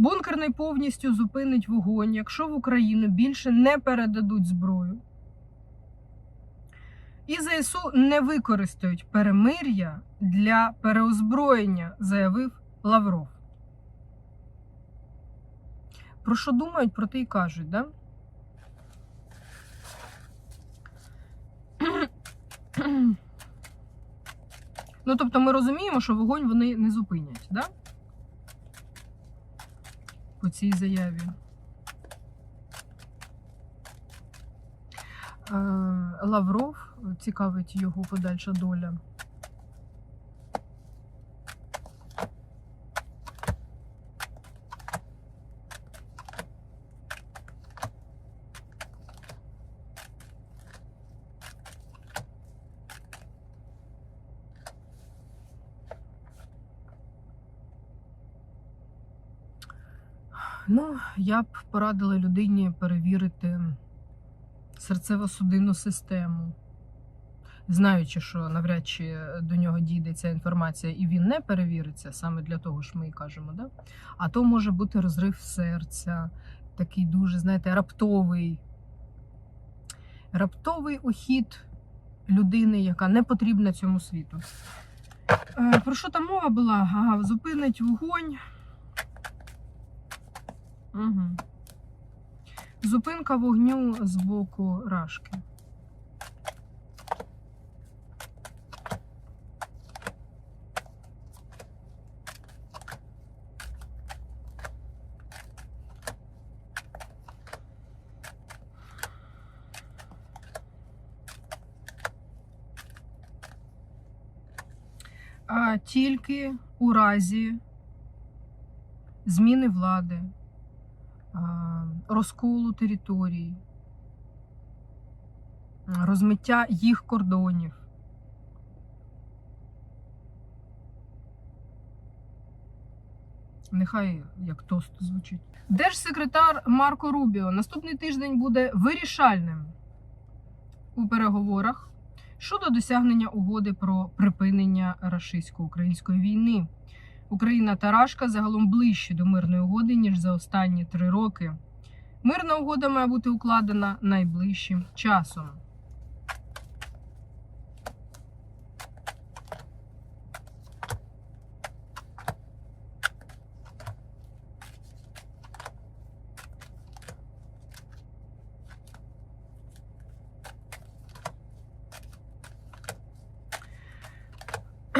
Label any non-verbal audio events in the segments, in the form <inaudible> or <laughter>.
Бункерний повністю зупинить вогонь, якщо в Україну більше не передадуть зброю. І ЗСУ не використають перемир'я для переозброєння, заявив Лавров. Про що думають, про те й кажуть, да? Ну, тобто ми розуміємо, що вогонь вони не зупинять, да? По цій заяві. Е, Лавров цікавить його подальша доля. Я б порадила людині перевірити серцево-судинну систему. Знаючи, що навряд чи до нього дійде ця інформація, і він не перевіриться, саме для того ж ми і кажемо, да? а то може бути розрив серця, такий дуже, знаєте, раптовий. Раптовий ухід людини, яка не потрібна цьому світу. Е, Про що там мова була? Ага, зупинить вогонь. Угу. Зупинка вогню з боку рашки. Тільки у разі зміни влади, розколу територій, розмиття їх кордонів. Нехай як тост звучить. Держсекретар Марко Рубіо наступний тиждень буде вирішальним у переговорах щодо досягнення угоди про припинення рашистсько-української війни. Україна та Рашка загалом ближче до мирної угоди, ніж за останні три роки. Мирна угода має бути укладена найближчим часом.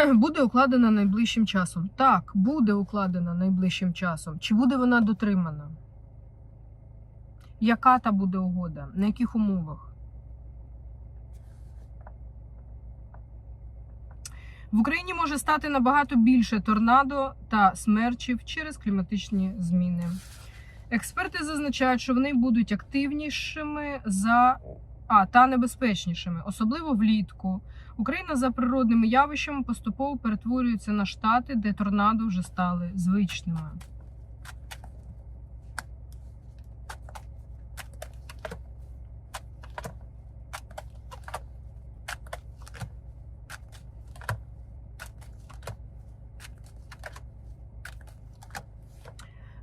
<clears throat> Буде укладена найближчим часом. Так, буде укладена найближчим часом. Чи буде вона дотримана? Яка та буде угода? На яких умовах? В Україні може стати набагато більше торнадо та смерчів через кліматичні зміни. Експерти зазначають, що вони будуть активнішими за а, та небезпечнішими, особливо влітку. Україна за природними явищами поступово перетворюється на штати, де торнадо вже стали звичними.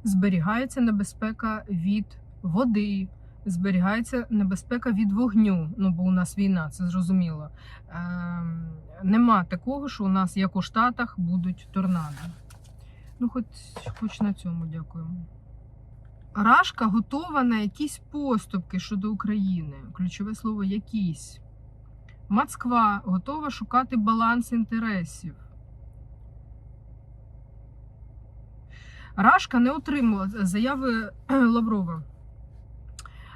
Зберігається небезпека від води, зберігається небезпека від вогню. Ну, бо у нас війна, це зрозуміло. Ем, нема такого, що у нас, як у Штатах, будуть торнадо. Ну, хоч, хоч на цьому дякуємо. Рашка готова на якісь поступки щодо України. Ключове слово якісь. Москва готова шукати баланс інтересів. Рашка не отримувала заяви Лаврова.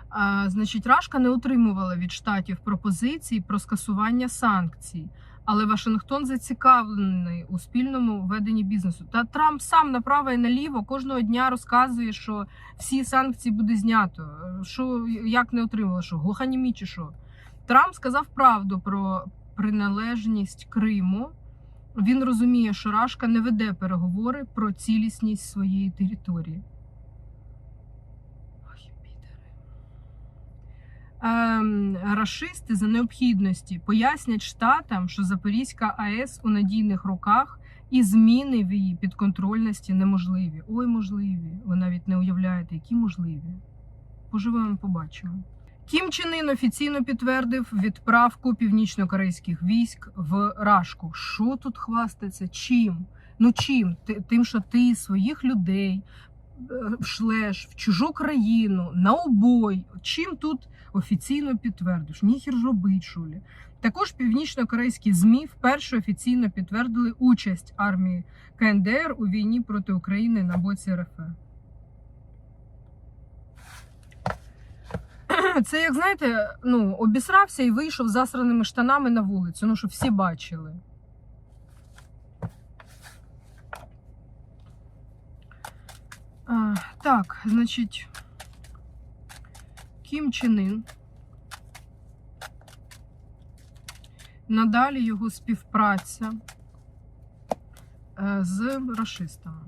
А, значить, Рашка не отримувала від штатів пропозицій про скасування санкцій, але Вашингтон зацікавлений у спільному веденні бізнесу. Та Трамп сам направо і наліво кожного дня розказує, що всі санкції буде знято. Що як не отримала, що глуханімі чи що. Трамп сказав правду про приналежність Криму. Він розуміє, що Рашка не веде переговори про цілісність своєї території. Ем, рашисти за необхідності пояснять штатам, що Запорізька АЕС у надійних руках і зміни в її підконтрольності неможливі. Ой, можливі. Ви навіть не уявляєте, які можливі. Поживемо, побачимо. Кім Чен Ін офіційно підтвердив відправку північно-корейських військ в Рашку. Що тут хвастаться? Чим? Ну чим? Тим, що ти своїх людей е, шлеш в чужу країну на обой. Чим тут офіційно підтвердиш? Ніхер ж робить, шулі. Також північно-корейські ЗМІ вперше офіційно підтвердили участь армії КНДР у війні проти України на боці РФ. Це, як знаєте, ну, обісрався і вийшов засраними штанами на вулицю, ну, щоб всі бачили. А, так, значить, Кім Чен Ін. Надалі його співпраця е, з расистами.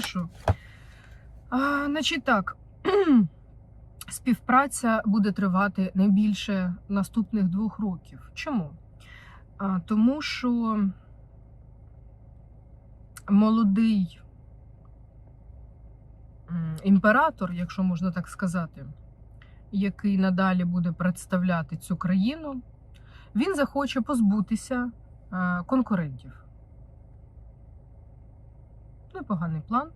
Ви? А, значить так. <clears throat> Співпраця буде тривати не більше наступних двох років. Чому? А, тому що молодий імператор, якщо можна так сказати, який надалі буде представляти цю країну, він захоче позбутися конкурентів. Непоганий план.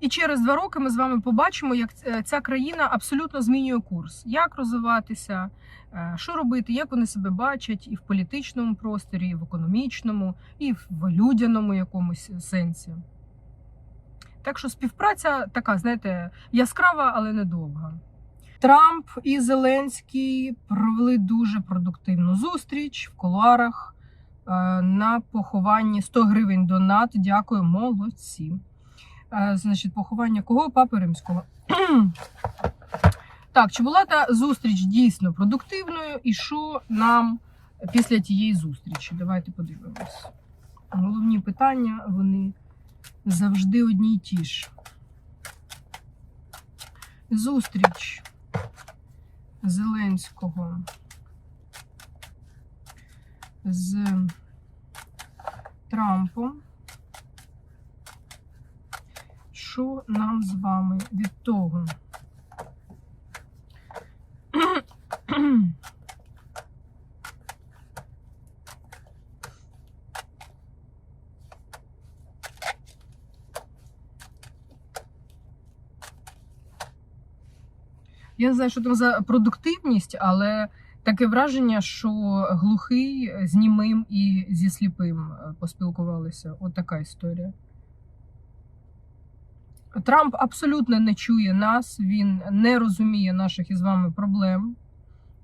І через два роки ми з вами побачимо, як ця країна абсолютно змінює курс, як розвиватися, е, що робити, як вони себе бачать і в політичному просторі, і в економічному, і в людяному якомусь сенсі. Так що співпраця така, знаєте, яскрава, але недовга. Трамп і Зеленський провели дуже продуктивну зустріч в кулуарах е, на похованні 100 гривень донат. Дякую, молодці. Е, Значить, поховання кого? Папи Римського. <clears throat> так, чи була та зустріч дійсно продуктивною, і що нам після тієї зустрічі? Давайте подивимось. Головні питання вони завжди одні й ті ж. Зустріч Зеленського з Трампом. Що нам з вами від того? Я не знаю, що там за продуктивність, але таке враження, що глухий з німим і зі сліпим е, поспілкувалися. От така історія. Трамп абсолютно не чує нас, він не розуміє наших із вами проблем.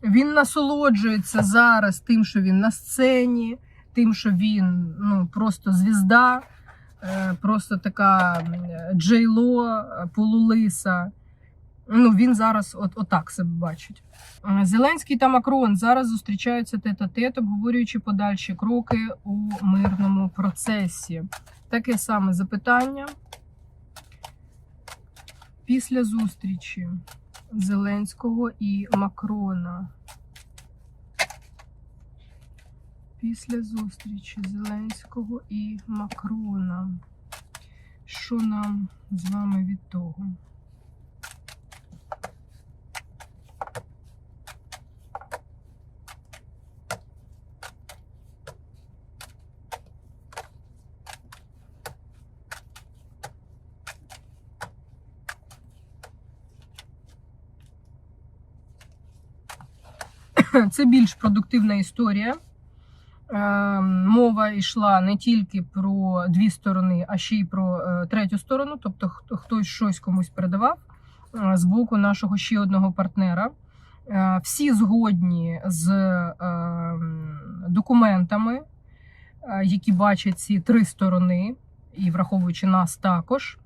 Він насолоджується зараз тим, що він на сцені, тим, що він ну, просто звізда, е, просто така е, джейло, е, полулиса. Ну, він зараз от, отак себе бачить. Е, Зеленський та Макрон зараз зустрічаються тет-а-тет, обговорюючи подальші кроки у мирному процесі. Таке саме запитання. Після зустрічі Зеленського і Макрона. Після зустрічі Зеленського і Макрона. Що нам з вами від того? <clears throat> Це більш продуктивна історія. Е, Мова йшла не тільки про дві сторони, а ще й про е, третю сторону. Тобто, хто- хтось щось комусь передавав е, з боку нашого ще одного партнера. Всі згодні з документами, які бачать ці три сторони, і враховуючи нас також.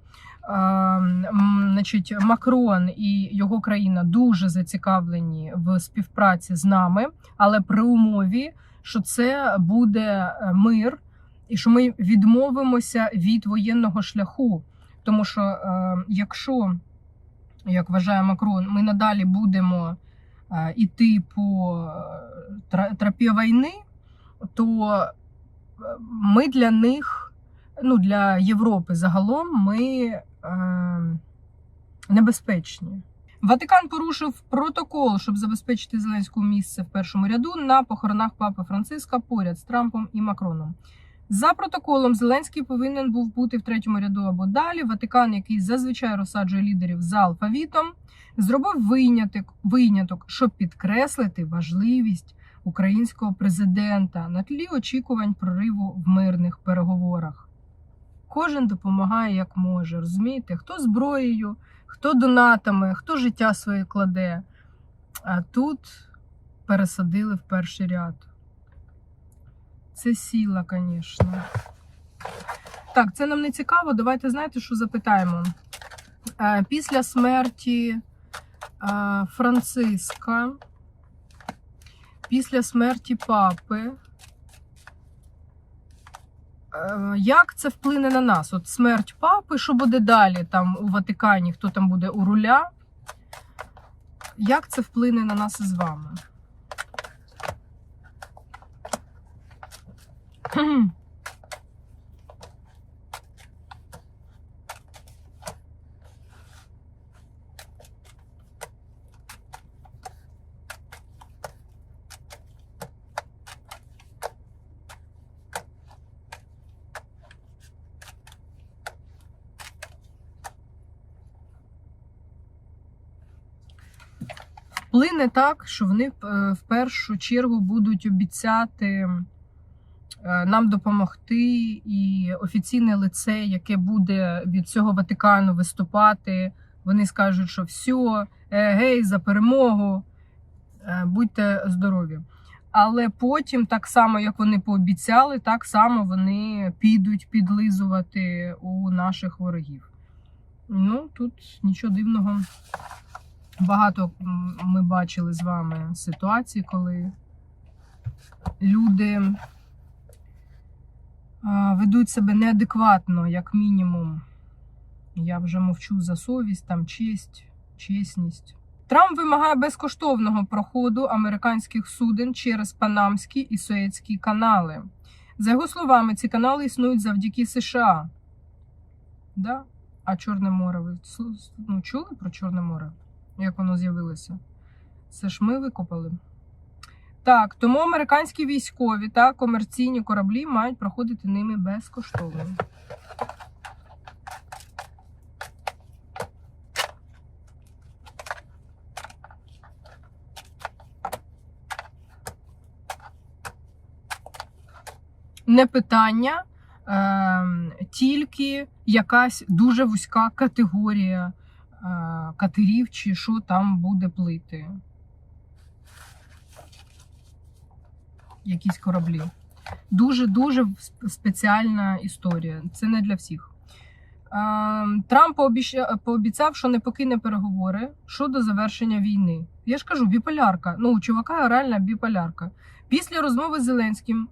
Значить, Макрон і його країна дуже зацікавлені в співпраці з нами, але при умові, що це буде е, мир, і що ми відмовимося від воєнного шляху. Тому що е, якщо, як вважає Макрон, ми надалі будемо по е, тра- тропі війни, то ми для них, ну для Європи загалом, ми е, небезпечні. Ватикан порушив протокол, щоб забезпечити Зеленському місце в першому ряду на похоронах папи Франциска поряд з Трампом і Макроном. За протоколом Зеленський повинен був бути в третьому ряду або далі. Ватикан, який зазвичай розсаджує лідерів за алфавітом, зробив виняток, виняток, щоб підкреслити важливість українського президента на тлі очікувань прориву в мирних переговорах. Кожен допомагає як може, розумієте? Хто зброєю, хто донатами, хто життя своє кладе. А тут пересадили в перший ряд. Це сіла, звісно. Так, це нам не цікаво. Давайте знаєте, що запитаємо. Е, Після смерті е, Франциска, після смерті папи, як це вплине на нас? От смерть папи, що буде далі там у Ватикані, хто там буде у руля? Як це вплине на нас із вами? Кхм. Вплине так, що вони е, в першу чергу будуть обіцяти е, нам допомогти, і офіційне лице, яке буде від цього Ватикану виступати, вони скажуть, що все, гей, за перемогу, е, будьте здорові. Але потім, так само як вони пообіцяли, так само вони підуть підлизувати у наших ворогів. Ну тут нічого дивного. Багато ми бачили з вами ситуацій, коли люди ведуть себе неадекватно, як мінімум. Я вже мовчу за совість, там честь, чесність. Трамп вимагає безкоштовного проходу американських суден через Панамські і Суецькі канали. За його словами, ці канали існують завдяки США. Да? А Чорне море, ви ну, чули про Чорне море? Як воно з'явилося? Це ж ми викопали. Так, тому американські військові та комерційні кораблі мають проходити ними безкоштовно. Не питання, е, тільки якась дуже вузька категорія катерів, чи що там буде плити. Якісь кораблі. Дуже-дуже спеціальна історія. Це не для всіх. Е, Трамп пообіцяв, що не покине переговори щодо завершення війни. Я ж кажу, біполярка. Ну, у чувака реальна біполярка. Після розмови з Зеленським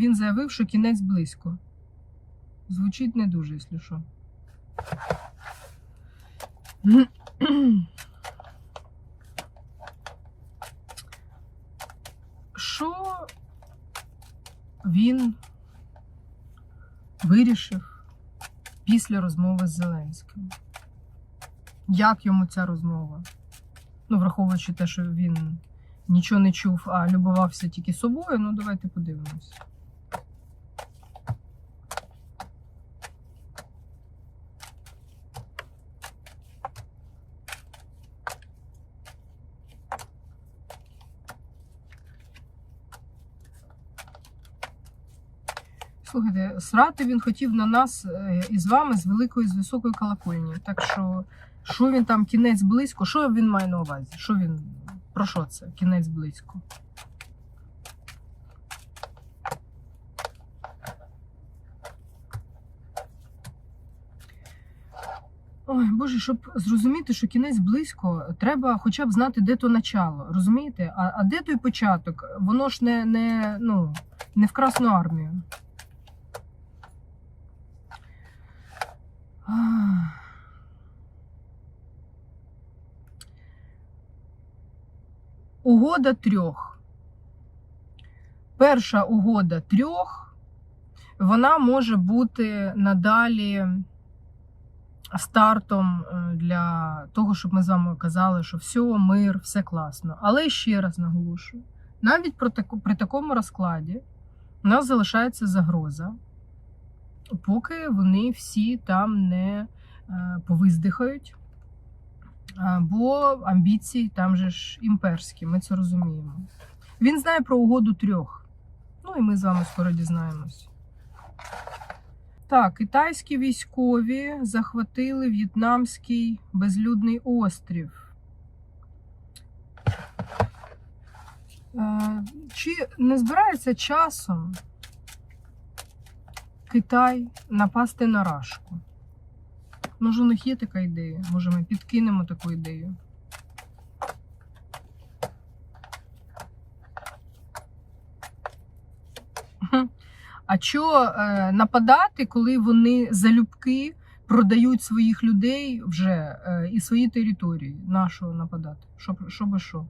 він заявив, що кінець близько. Звучить не дуже, якщо що. Що він вирішив після розмови з Зеленським? Як йому ця розмова? Ну, враховуючи те, що він нічого не чув, а любувався тільки собою, ну давайте подивимось. Слухайте, срати він хотів на нас е, із вами з великої, з високої колокольні. Так що, що він там кінець близько? Що він має на увазі? Що він про що це? Кінець близько? Ой, Боже, щоб зрозуміти, що кінець близько, треба хоча б знати, де то начало. Розумієте? А, а де той початок? Воно ж не, не, ну, не в Красну армію. <sighs> Угода трьох. Перша угода трьох, вона може бути надалі стартом е, для того, щоб ми з вами казали, що все, мир, все класно. Але ще раз наголошую: навіть при такому розкладі у нас залишається загроза, поки вони всі там не е, повиздихають. Бо амбіції там же ж імперські, ми це розуміємо. Він знає про угоду трьох. Ну і ми з вами скоро дізнаємось. Так, китайські військові захватили в'єтнамський безлюдний острів. Е, Чи не збирається часом Китай напасти на Рашку? Може, у них є така ідея? Може, ми підкинемо таку ідею? А що е, нападати, коли вони залюбки продають своїх людей вже е, і свої території? На що нападати? Щоб, щоб і що?